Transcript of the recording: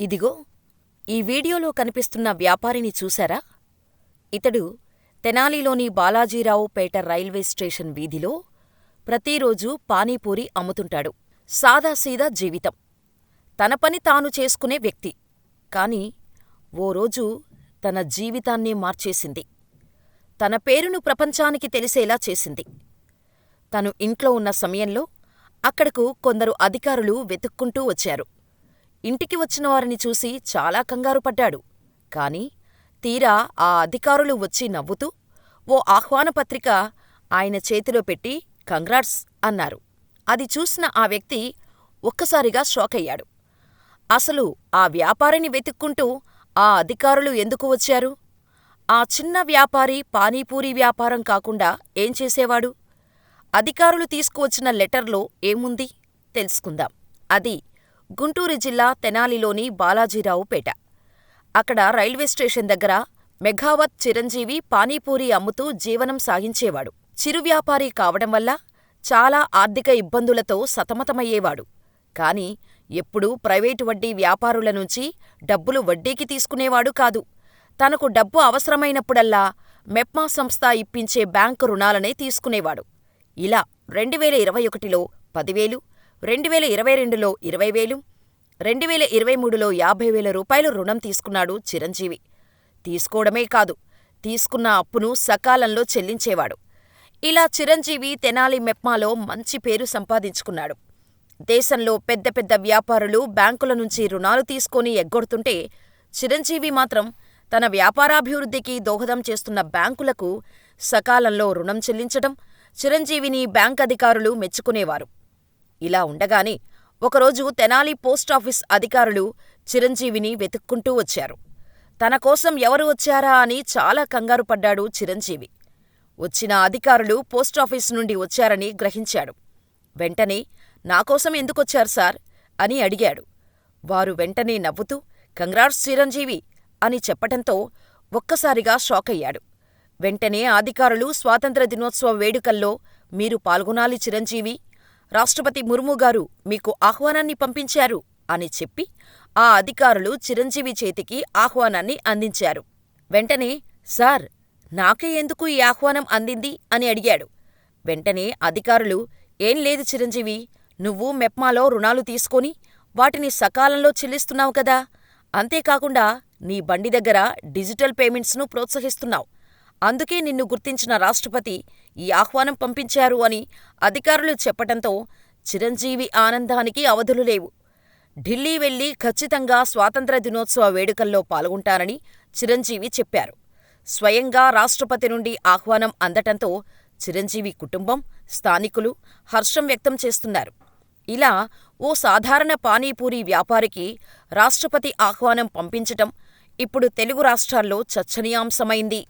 ఇదిగో ఈ వీడియోలో కనిపిస్తున్న వ్యాపారిని చూశారా? ఇతడు తెనాలిలోని బాలాజీరావు పేట రైల్వే స్టేషన్ వీధిలో ప్రతిరోజూ పానీపూరి అమ్ముతుంటాడు. సాదాసీదా జీవితం. తన పని తాను చేసుకునే వ్యక్తి. కాని ఓ రోజు తన జీవితాన్నే మార్చేసింది. తన పేరును ప్రపంచానికి తెలిసేలా చేసింది. తను ఇంట్లో ఉన్న సమయంలో అక్కడకు కొందరు అధికారులు వెతుక్కుంటూ వచ్చారు. ఇంటికి వచ్చిన వారిని చూసి చాలా కంగారుపడ్డాడు. కాని తీరా ఆ అధికారులు వచ్చి నవ్వుతూ ఓ ఆహ్వానపత్రిక ఆయన చేతిలో పెట్టి కంగ్రాట్స్ అన్నారు. అది చూసిన ఆ వ్యక్తి ఒక్కసారిగా షాకయ్యాడు. అసలు ఆ వ్యాపారిని వెతుక్కుంటూ ఆ అధికారులు ఎందుకు వచ్చారు? ఆ చిన్న వ్యాపారి పానీపూరీ వ్యాపారం కాకుండా ఏం చేసేవాడు? అధికారులు తీసుకువచ్చిన లెటర్లో ఏముంది? తెలుసుకుందాం. అది గుంటూరు జిల్లా తెనాలిలోని బాలాజీరావు పేట. అక్కడ రైల్వే స్టేషన్ దగ్గర మెఘావత్ చిరంజీవి పానీపూరీ అమ్ముతూ జీవనం సాగించేవాడు. చిరు వ్యాపారి కావడం వల్ల చాలా ఆర్థిక ఇబ్బందులతో సతమతమయ్యేవాడు. కాని ఎప్పుడూ ప్రైవేటు వడ్డీ వ్యాపారుల నుంచి డబ్బులు వడ్డీకి తీసుకునేవాడు కాదు. తనకు డబ్బు అవసరమైనప్పుడల్లా మెప్మా సంస్థ ఇప్పించే బ్యాంకు రుణాలనే తీసుకునేవాడు. ఇలా రెండువేల ఇరవై ఒకటిలో పదివేలు, రెండువేల ఇరవై రెండులో ఇరవై వేలు, రెండువేల ఇరవై మూడులో యాభై వేల రూపాయలు రుణం తీసుకున్నాడు చిరంజీవి. తీసుకోవడమే కాదు, తీసుకున్న అప్పును సకాలంలో చెల్లించేవాడు. ఇలా చిరంజీవి తెనాలి మెప్మాలో మంచి పేరు సంపాదించుకున్నాడు. దేశంలో పెద్ద పెద్ద వ్యాపారులు బ్యాంకుల నుంచి రుణాలు తీసుకొని ఎగ్గొడుతుంటే చిరంజీవి మాత్రం తన వ్యాపారాభివృద్ధికి దోహదం చేస్తున్న బ్యాంకులకు సకాలంలో రుణం చెల్లించటం చిరంజీవిని బ్యాంకధికారులు మెచ్చుకునేవారు. ఇలా ఉండగానే ఒకరోజు తెనాలి పోస్టాఫీస్ అధికారులు చిరంజీవిని వెతుక్కుంటూ వచ్చారు. తనకోసం ఎవరు వచ్చారా అని చాలా కంగారుపడ్డాడు చిరంజీవి. వచ్చిన అధికారులు పోస్టాఫీసు నుండి వచ్చారని గ్రహించాడు. వెంటనే నాకోసం ఎందుకొచ్చారు సార్? అని అడిగాడు. వారు వెంటనే నవ్వుతూ కంగ్రాట్స్ చిరంజీవి! అని చెప్పటంతో ఒక్కసారిగా షాకయ్యాడు. వెంటనే అధికారులు స్వాతంత్ర్య దినోత్సవ వేడుకల్లో మీరు పాల్గొనాలి చిరంజీవి! రాష్ట్రపతి ముర్ముగారు మీకు ఆహ్వానాన్ని పంపించారు అని చెప్పి ఆ అధికారులు చిరంజీవి చేతికి ఆహ్వానాన్ని అందించారు. వెంటనే సార్! నాకే ఎందుకు ఈ ఆహ్వానం అందింది? అని అడిగాడు. వెంటనే అధికారులు ఏం లేదు చిరంజీవి! నువ్వు మెప్మాలో రుణాలు తీసుకొని వాటిని సకాలంలో చెల్లిస్తున్నావు కదా! అంతేకాకుండా నీ బండి దగ్గర డిజిటల్ పేమెంట్స్ను ప్రోత్సహిస్తున్నావు. అందుకే నిన్ను గుర్తించిన రాష్ట్రపతి ఈ ఆహ్వానం పంపించారు అని అధికారులు చెప్పటంతో చిరంజీవి ఆనందానికి అవధులు లేవు. ఢిల్లీ వెళ్ళి ఖచ్చితంగా స్వాతంత్ర దినోత్సవ వేడుకల్లో పాల్గొంటానని చిరంజీవి చెప్పారు. స్వయంగా రాష్ట్రపతి నుండి ఆహ్వానం అందటంతో చిరంజీవి కుటుంబం, స్థానికులు హర్షం వ్యక్తం చేస్తున్నారు. ఇలా ఓ సాధారణ పానీపూరీ వ్యాపారికి రాష్ట్రపతి ఆహ్వానం పంపించటం ఇప్పుడు తెలుగు రాష్ట్రాల్లో చర్చనీయాంశమైంది.